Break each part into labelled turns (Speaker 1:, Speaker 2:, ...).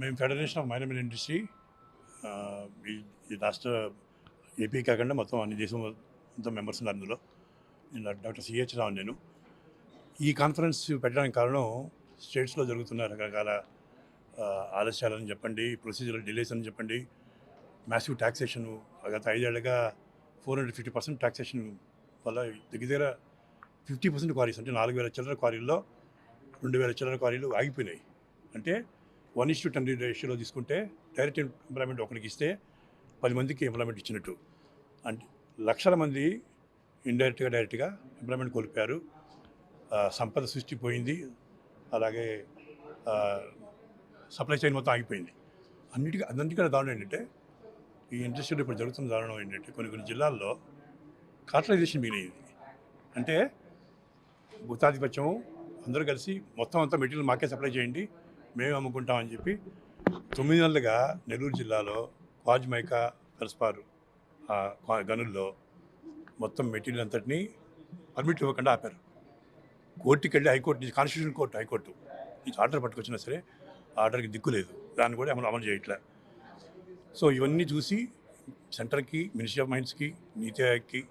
Speaker 1: మేము federation of minor industry ఈ రాష్ట్ర ఏపీ కాకుండా మొత్తం అన్ని దేశం మొత్తం మెంబర్స్ ఉన్నారు అందులో నేను డాక్టర్ సిహెచ్ రావు నేను. ఈ కాన్ఫరెన్స్ పెట్టడానికి కారణం స్టేట్స్లో జరుగుతున్న రకరకాల ఆలస్యాలని చెప్పండి ప్రొసీజర్ డిలేస్ అని చెప్పండి మ్యాసివ్ ట్యాక్సేషన్ గత ఐదేళ్ళుగా four hundred fifty percent taxation వల్ల దగ్గర దగ్గర ఫిఫ్టీ పర్సెంట్ క్వారీస్ అంటే నాలుగు వేల చిల్లర క్వారీల్లో రెండు వేల చిల్లర క్వారీలు ఆగిపోయినాయి. అంటే వన్ ఇస్ టెన్ రేషియోలో తీసుకుంటే డైరెక్ట్ ఎంప్లాయ్మెంట్ ఒకరికి ఇస్తే పది మందికి ఎంప్లాయ్మెంట్ ఇచ్చినట్టు. అంటే లక్షల మంది ఇండైరెక్ట్గా డైరెక్ట్గా ఎంప్లాయ్మెంట్ కోల్పోయారు. సంపద సృష్టి పోయింది. అలాగే సప్లై చైన్ మొత్తం ఆగిపోయింది. అన్నిటికీ అన్నింటికన్నా దారుణం ఏంటంటే ఈ ఇండస్ట్రీలో ఇప్పుడు జరుగుతున్న దారుణం ఏంటంటే కొన్ని కొన్ని జిల్లాల్లో కార్టలైజేషన్ మిగిలింది అంటే గుత్తాధిపత్యం అందరూ కలిసి మొత్తం అంతా మెటీరియల్ మాకే సప్లై చేయండి. మేము అమ్ముకుంటామని చెప్పి తొమ్మిది నెలలుగా నెల్లూరు జిల్లాలో క్వాజ్ మైకా ఫెల్స్పార్ ఆ క్వా- గనుల్లో మొత్తం మెటీరియల్ అంతటినీ పర్మిట్ ఇవ్వకుండా ఆపారు. కోర్టుకి వెళ్ళి హైకోర్టు నుంచి కాన్స్టిట్యూషన్ కోర్టు హైకోర్టు నుంచి ఆర్డర్ పట్టుకొచ్చినా సరే ఆర్డర్కి దిక్కు లేదు. దాన్ని కూడా అమలు అమలు చేయట్లే. సో ఇవన్నీ చూసి సెంటర్కి మినిస్ట్రీ ఆఫ్ మైండ్స్కి నీతి ఆయోగ్కి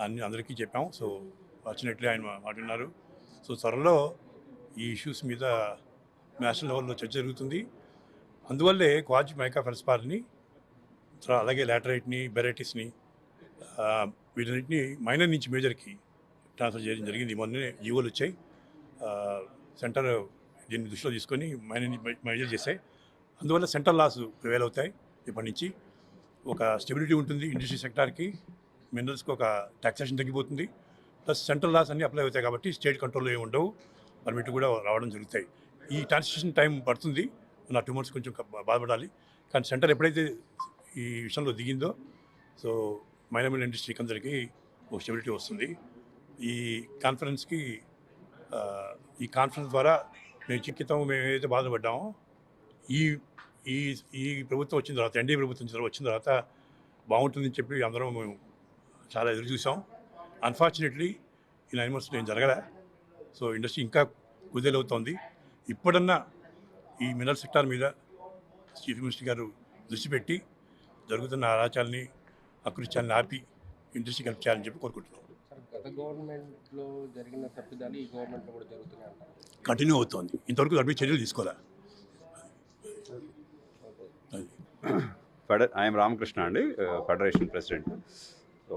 Speaker 1: అన్ని అందరికీ చెప్పాము సో ఫార్చునేట్లీ ఆయన మా- సో త్వరలో ఈ ఇష్యూస్ మీద నేషనల్ లెవెల్లో చర్చ జరుగుతుంది. అందువల్లే క్వాజ్ మైకా ఫెల్స్పాల్ని అలాగే లాటరైట్ని బెరైటీస్ని వీటన్నిటిని మైనర్ నుంచి మేజర్కి ట్రాన్స్ఫర్ చేయడం జరిగింది. మొన్ననే జీవోలు వచ్చాయి. సెంటర్ దీన్ని దృష్టిలో తీసుకొని మైనర్ మేజర్ చేశాయి. అందువల్ల సెంట్రల్ లాస్ ప్రివేల్ అవుతాయి ఇప్పటి నుంచి. ఒక స్టెబిలిటీ ఉంటుంది ఇండస్ట్రీ సెక్టార్కి. మినరల్స్కి ఒక టాక్సేషన్ తగ్గిపోతుంది. ప్లస్ సెంట్రల్ లాస్ అన్నీ అప్లై అవుతాయి కాబట్టి స్టేట్ కంట్రోల్లో ఏమి ఉండవు. పర్మిట్ కూడా రావడం జరుగుతాయి. ఈ ట్రాన్సిషన్ టైం పడుతుంది. నా టూ మంత్స్ కొంచెం బాధపడాలి. కానీ సెంటర్ ఎప్పుడైతే ఈ విషయంలో దిగిందో సో మైనమిల్ ఇండస్ట్రీకి అందరికీ ఒక స్టెబిలిటీ వస్తుంది. ఈ కాన్ఫరెన్స్కి ఈ కాన్ఫరెన్స్ ద్వారా మేము చిక్కితం మేము ఏదైతే బాధపడ్డామో. ఈ ఈ ఈ ప్రభుత్వం వచ్చిన తర్వాత ఎన్డీఏ ప్రభుత్వం వచ్చిన తర్వాత- వచ్చిన తర్వాత బాగుంటుందని చెప్పి అందరం మేము చాలా ఎదురు చూసాం అన్ఫార్చునేట్లీ ఈ నైన్ మంత్స్ నేను జరగలే. సో ఇండస్ట్రీ ఇంకా కుదేలవుతోంది. ఇప్పుడన్నా ఈ మినరల్ సెక్టార్ మీద చీఫ్ మినిస్టర్ గారు దృష్టి పెట్టి జరుగుతున్న అరాచాలని అకృత్యాలను ఆపి ఇండస్ట్రీకి హెల్ప్ చేయాలని చెప్పి కోరుకుంటున్నాం.
Speaker 2: సార్ గత గవర్నమెంట్లో జరిగిన తప్పిదాలు ఈ గవర్నమెంట్లో కూడా జరుగుతున్నాయి అంటారు.
Speaker 1: కంటిన్యూ అవుతోంది. ఇంతవరకు దాని మీద చర్యలు తీసుకోలే. అది
Speaker 3: ఫెడ ఐఎమ్ రామకృష్ణ అండి ఫెడరేషన్ ప్రెసిడెంట్. సో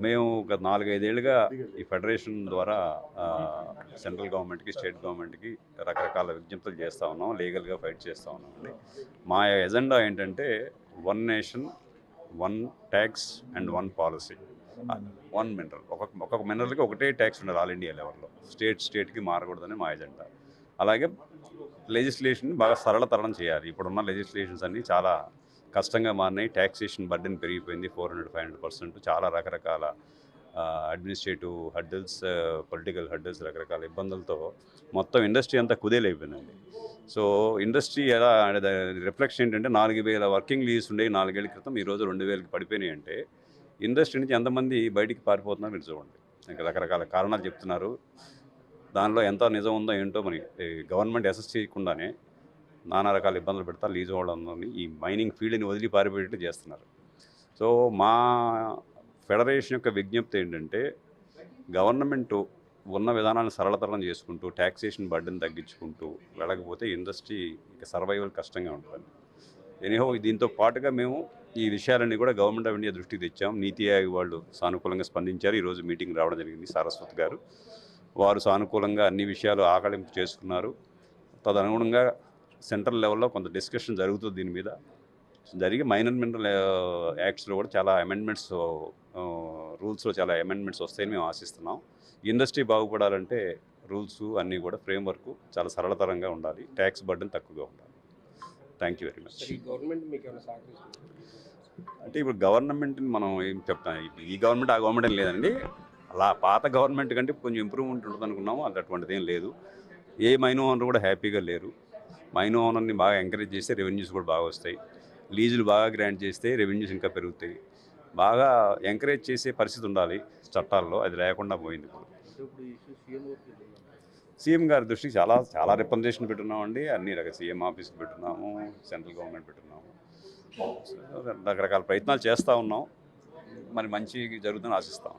Speaker 3: మేము గత నాలుగైదేళ్ళుగా ఈ ఫెడరేషన్ ద్వారా సెంట్రల్ గవర్నమెంట్కి స్టేట్ గవర్నమెంట్కి రకరకాల విజ్ఞప్తులు చేస్తూ ఉన్నాం లీగల్గా ఫైట్ చేస్తూ ఉన్నాం అండి. మా ఎజెండా ఏంటంటే one nation one tax and one policy. One mineral. ఒక ఒక్కొక్క మినరల్కి ఒకటే ట్యాక్స్ ఉండాలి ఆల్ ఇండియా లెవెల్లో. స్టేట్ స్టేట్కి మారకూడదని మా ఎజెండా. అలాగే లెజిస్లేషన్ బాగా సరళతరం చేయాలి. ఇప్పుడున్న లెజిస్లేషన్స్ అన్నీ చాలా కష్టంగా మారినాయి. ట్యాక్సేషన్ బర్డెన్ పెరిగిపోయింది. Four hundred five hundred percent చాలా రకరకాల అడ్మినిస్ట్రేటివ్ హడ్డల్స్ పొలిటికల్ హడ్డల్స్ రకరకాల ఇబ్బందులతో మొత్తం ఇండస్ట్రీ అంతా కుదేలైపోయిందండి. సో ఇండస్ట్రీ ఎలా రిఫ్లెక్షన్ ఏంటంటే నాలుగు వేల వర్కింగ్ లీవ్స్ ఉండే నాలుగేళ్ళ క్రితం ఈరోజు రెండు వేలకి పడిపోయినాయి అంటే ఇండస్ట్రీ నుంచి ఎంతమంది బయటికి పారిపోతున్నారు మీరు చూడండి. ఇంకా రకరకాల కారణాలు చెప్తున్నారు. దానిలో ఎంత నిజం ఉందో ఏంటో మరి గవర్నమెంట్ అసెస్ చేయకుండానే నానా రకాల ఇబ్బందులు పెడతా లీజ్ వాళ్ళందరినీ ఈ మైనింగ్ ఫీల్డ్ని వదిలి పారిపోయేట్టు చేస్తున్నారు. సో మా ఫెడరేషన్ యొక్క విజ్ఞప్తి ఏంటంటే గవర్నమెంట్ ఉన్న విధానాన్ని సరళతరం చేసుకుంటూ ట్యాక్సేషన్ బర్డెన్ తగ్గించుకుంటూ వెళ్ళకపోతే ఇండస్ట్రీ ఇక సర్వైవల్ కష్టంగా ఉంటుంది. ఎనీహో దీంతో పాటుగా మేము ఈ విషయాలన్నీ కూడా గవర్నమెంట్ ఆఫ్ ఇండియా దృష్టికి తెచ్చాం. నీతి ఆయోగ్ వాళ్ళు సానుకూలంగా స్పందించారు. ఈరోజు మీటింగ్ రావడం జరిగింది సారస్వత్ గారు. వారు సానుకూలంగా అన్ని విషయాలు ఆకలింపు చేసుకున్నారు. తదనుగుణంగా సెంట్రల్ లెవెల్లో కొంత డిస్కషన్ జరుగుతుంది దీని మీద. జరిగి మైనర్ మినరల్ యాక్ట్స్లో కూడా చాలా అమెండ్మెంట్స్ రూల్స్లో చాలా అమెండ్మెంట్స్ వస్తాయని మేము ఆశిస్తున్నాం. ఇండస్ట్రీ బాగుపడాలంటే రూల్స్ అన్నీ కూడా ఫ్రేమ్వర్క్ చాలా సరళతరంగా ఉండాలి. ట్యాక్స్ బర్డెన్ తక్కువగా ఉండాలి. థ్యాంక్ యూ వెరీ మచ్ అంటే ఇప్పుడు గవర్నమెంట్ని మనం ఏం చెప్తాం? ఈ గవర్నమెంట్ ఆ గవర్నమెంట్ అని లేదండి. అలా పాత గవర్నమెంట్ కంటే కొంచెం ఇంప్రూవ్మెంట్ ఉంటుంది అనుకున్నాము అది అటువంటిది ఏం లేదు. ఏ మైనో ఓనర్ కూడా హ్యాపీగా లేరు. మైన ఓనర్ని బాగా ఎంకరేజ్ చేస్తే రెవెన్యూస్ కూడా బాగా వస్తాయి. లీజులు బాగా గ్రాంట్ చేస్తే రెవెన్యూస్ ఇంకా పెరుగుతాయి. బాగా ఎంకరేజ్ చేసే పరిస్థితి ఉండాలి చట్టాల్లో అది లేకుండా పోయింది ఇప్పుడు.
Speaker 2: సీఎం
Speaker 3: గారి దృష్టికి చాలా చాలా రిప్రజెంటేషన్ పెట్టున్నామండి. అన్ని రకాల సీఎం ఆఫీస్కి పెట్టున్నాము సెంట్రల్ గవర్నమెంట్ పెట్టున్నాము. రకరకాల ప్రయత్నాలు చేస్తూ ఉన్నాం. మరి మంచి జరుగుతుందని ఆశిస్తాం